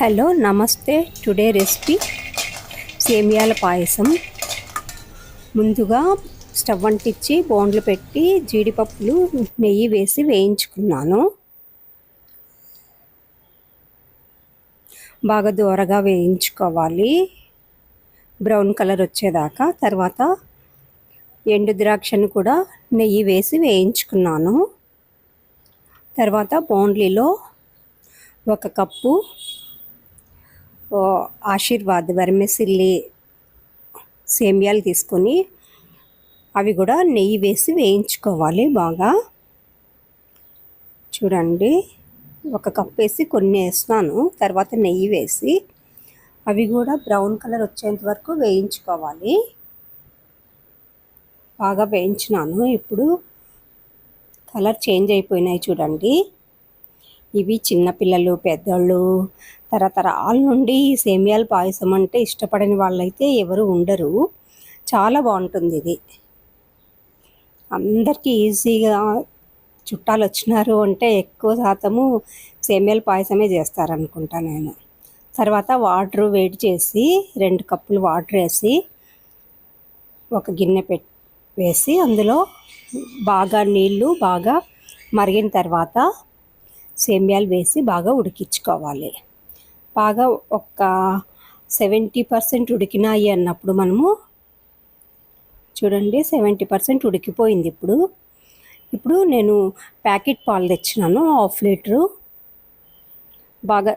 Hello నమస్తే. Today recipe సేమియాల పాయసం. ముందుగా స్టవ్ అంటించి బోండ్లు పెట్టి జీడిపప్పులు నెయ్యి వేసి వేయించుకున్నాను. బాగా దూరగా వేయించుకోవాలి. బ్రౌన్ కలర్ వచ్చేదాకా తర్వాత ఎండు ద్రాక్షను కూడా నెయ్యి వేసి వేయించుకున్నాను. తర్వాత బోండ్లీలో ఒక కప్పు ఆశీర్వాద్ వరిమెసిల్లి సేమియాలు తీసుకొని అవి కూడా నెయ్యి వేసి వేయించుకోవాలి బాగా. చూడండి ఒక కప్ వేసి కొన్ని వేస్తున్నాను. తర్వాత నెయ్యి వేసి అవి కూడా బ్రౌన్ కలర్ వచ్చేంత వరకు వేయించుకోవాలి. బాగా వేయించినాను. ఇప్పుడు కలర్ చేంజ్ అయిపోయినాయి చూడండి. ఇవి చిన్నపిల్లలు పెద్దోళ్ళు తరతరాల నుండి సేమియాల పాయసం అంటే ఇష్టపడని వాళ్ళైతే ఎవరు ఉండరు. చాలా బాగుంటుంది ఇది. అందరికీ ఈజీగా చుట్టాలు వచ్చినారు అంటే ఎక్కువ శాతము సేమియాల పాయసమే చేస్తారనుకుంటా నేను. తర్వాత వాటర్ వేడి చేసి రెండు కప్పులు వాటర్ వేసి ఒక గిన్నె పెట్టి వేసి అందులో బాగా నీళ్ళు బాగా మరిగిన తర్వాత సేమ్యాలు వేసి బాగా ఉడికించుకోవాలి. బాగా ఒక సెవెంటీ పర్సెంట్ ఉడికినాయి అన్నప్పుడు మనము చూడండి సెవెంటీ పర్సెంట్ ఉడికిపోయింది ఇప్పుడు. ఇప్పుడు నేను ప్యాకెట్ పాలు తెచ్చినాను హాఫ్ లీటరు. బాగా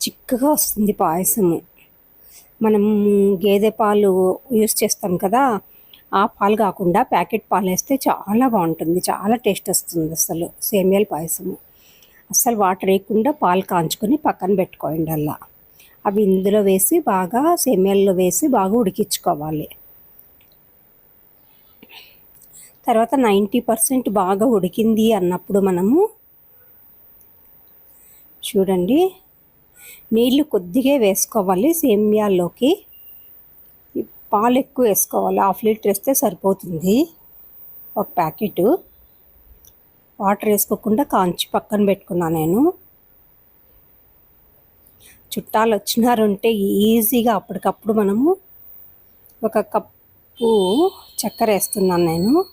చిక్కగా వస్తుంది పాయసము. మనం గేదె పాలు యూస్ చేస్తాం కదా ఆ పాలు కాకుండా ప్యాకెట్ పాలు వేస్తే చాలా బాగుంటుంది చాలా టేస్ట్ వస్తుంది అసలు సేమియాల పాయసము. అస్సలు వాటర్ వేయకుండా పాలు కాంచుకొని పక్కన పెట్టుకోండి అలా. అవి ఇందులో వేసి బాగా సేమియాల్లో వేసి బాగా ఉడికించుకోవాలి. తర్వాత నైంటీ పర్సెంట్ బాగా ఉడికింది అన్నప్పుడు మనము చూడండి నీళ్ళు కొద్దిగా వేసుకోవాలి సేమియాల్లోకి. పాలు ఎక్కువ వేసుకోవాలి హాఫ్ లీటర్ వేస్తే సరిపోతుంది. ఒక ప్యాకెట్. వాటర్ వేసుకోకుండా కాంచి పక్కన పెట్టుకున్నా నేను. చుట్టాలు వచ్చినారంటే ఈజీగా అప్పటికప్పుడు మనము ఒక కప్పు చక్కెర వేస్తున్నాను నేను.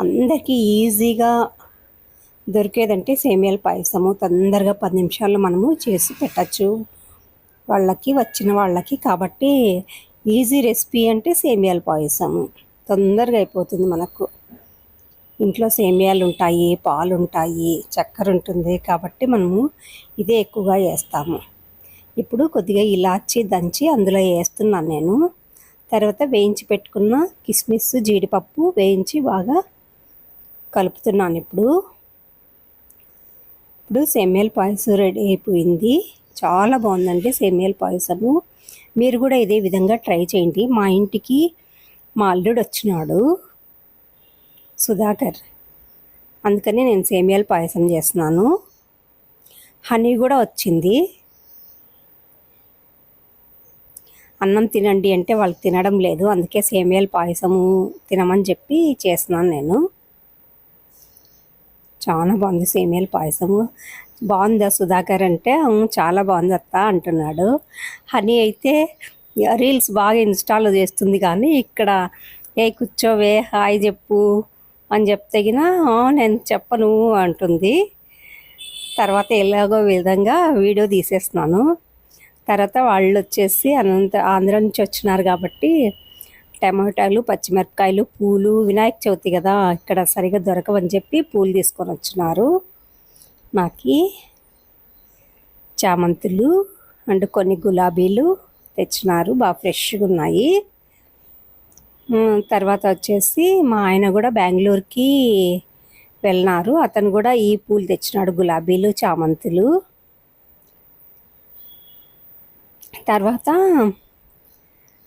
అందరికీ ఈజీగా దొరికేదంటే సేమియాల పాయసము. తొందరగా పది నిమిషాల్లో మనము చేసి పెట్టచ్చు. వాళ్ళకి వచ్చిన వాళ్ళకి కాబట్టి ఈజీ రెసిపీ అంటే సేమియాల పాయసము. తొందరగా అయిపోతుంది మనకు. ఇంట్లో సేమియాలు ఉంటాయి పాలు ఉంటాయి చక్కెర ఉంటుంది కాబట్టి మనము ఇదే ఎక్కువగా వేస్తాము ఇప్పుడు కొద్దిగా ఇలాచి దంచి అందులో వేస్తున్నాను నేను. తర్వాత వేయించి పెట్టుకున్న కిస్మిస్ జీడిపప్పు వేయించి బాగా కలుపుతున్నాను ఇప్పుడు. ఇప్పుడు సేమియాల పాయసం రెడీ అయిపోయింది. చాలా బాగుందండి సేమియాల పాయసము. మీరు కూడా ఇదే విధంగా ట్రై చేయండి. మా ఇంటికి మా అల్లుడు వచ్చినాడు సుధాకర్. అందుకని నేను సేమియాలు పాయసం చేస్తున్నాను. హనీ కూడా వచ్చింది. అన్నం తినండి అంటే వాళ్ళు తినడం లేదు. అందుకే సేమియాల పాయసము తినమని చెప్పి చేస్తున్నాను నేను. చాలా బాగుంది సేమియాల పాయసము. బాగుందా సుధాకర్ అంటే? చాలా బాగుంది అత్త అంటున్నాడు. హనీ అయితే రీల్స్ బాగా ఇన్స్టాల్ చేస్తుంది కానీ ఇక్కడ ఏ కూర్చోవే హాయ్ చెప్పు అని చెప్తగిన నేను చెప్పను అంటుంది. తర్వాత ఎలాగో విధంగా వీడియో తీసేస్తున్నాను. తర్వాత వాళ్ళు వచ్చేసి అనంత ఆంధ్ర నుంచి వచ్చినారు కాబట్టి టమాటాలు పచ్చిమిరపకాయలు పూలు వినాయక చవితి కదా ఇక్కడ సరిగా దొరకవని చెప్పి పూలు తీసుకొని వచ్చినారు. నాకు చామంతులు అండ్ కొన్ని గులాబీలు తెచ్చినారు. బాగా ఫ్రెష్గా ఉన్నాయి. తర్వాత వచ్చేసి మా ఆయన కూడా బెంగళూరుకి వెళ్ళినారు. అతను కూడా ఈ పూలు తెచ్చినాడు గులాబీలు చామంతులు. తర్వాత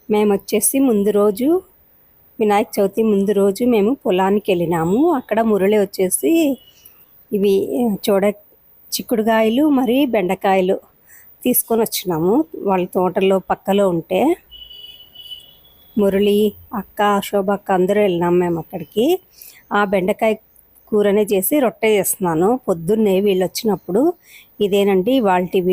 మేము వచ్చేసి ముందు రోజు వినాయక చవితి ముందు రోజు మేము పొలానికి వెళ్ళినాము. అక్కడ మురళి వచ్చేసి ఇవి చూడ చిక్కుడుకాయలు మరి బెండకాయలు తీసుకొని వచ్చినాము. వాళ్ళ తోటలో పక్కలో ఉంటే మురళి అక్క శోభ అక్క అందరూ వెళ్ళినాం మేము అక్కడికి. ఆ బెండకాయ కూరనే చేసి రొట్టె చేస్తున్నాను. పొద్దున్నే వీళ్ళు వచ్చినప్పుడు ఇదేనండి వాళ్ళ